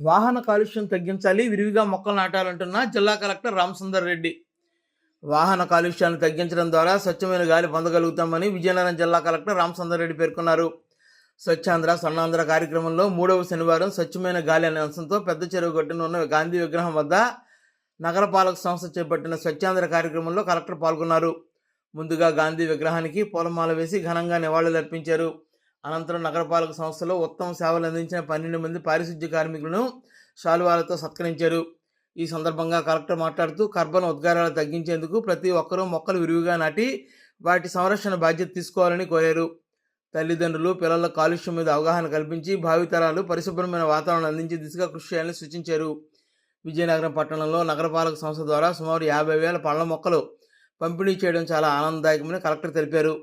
వాహన కాలుష్యం తగ్గించాలి విరివిగా మొక్కలు నాటాలంటున్న జిల్లా కలెక్టర్ రామసుందర్ రెడ్డి. వాహన కాలుష్యాన్ని తగ్గించడం ద్వారా స్వచ్ఛమైన గాలి పొందగలుగుతామని విజయనగరం జిల్లా కలెక్టర్ రామసుందర్ రెడ్డి పేర్కొన్నారు. స్వచ్ఛాంధ్ర స్వర్ణాంధ్ర కార్యక్రమంలో మూడవ శనివారం స్వచ్ఛమైన గాలి అనే అంశంతో పెద్ద చెరువు గట్టున ఉన్న గాంధీ విగ్రహం వద్ద నగరపాలక సంస్థ చేపట్టిన స్వచ్ఛాంధ్ర కార్యక్రమంలో కలెక్టర్ పాల్గొన్నారు. ముందుగా గాంధీ విగ్రహానికి పూలమాల వేసి ఘనంగా నివాళులర్పించారు. అనంతరం నగరపాలక సంస్థలో ఉత్తమ సేవలు అందించిన పన్నెండు మంది పారిశుద్ధ్య కార్మికులను శాలువాలతో సత్కరించారు. ఈ సందర్భంగా కలెక్టర్ మాట్లాడుతూ కర్బన ఉద్గారాలు తగ్గించేందుకు ప్రతి ఒక్కరూ మొక్కలు విరివిగా నాటి వాటి సంరక్షణ బాధ్యత తీసుకోవాలని కోరారు. తల్లిదండ్రులు పిల్లల కాలుష్యం మీద అవగాహన కల్పించి భావితరాలు పరిశుభ్రమైన వాతావరణం అందించే దిశగా కృషి చేయాలని సూచించారు. విజయనగరం పట్టణంలో నగరపాలక సంస్థ ద్వారా సుమారు యాభై వేల పళ్ళ మొక్కలు పంపిణీ చేయడం చాలా ఆనందదాయకమని కలెక్టర్ తెలిపారు.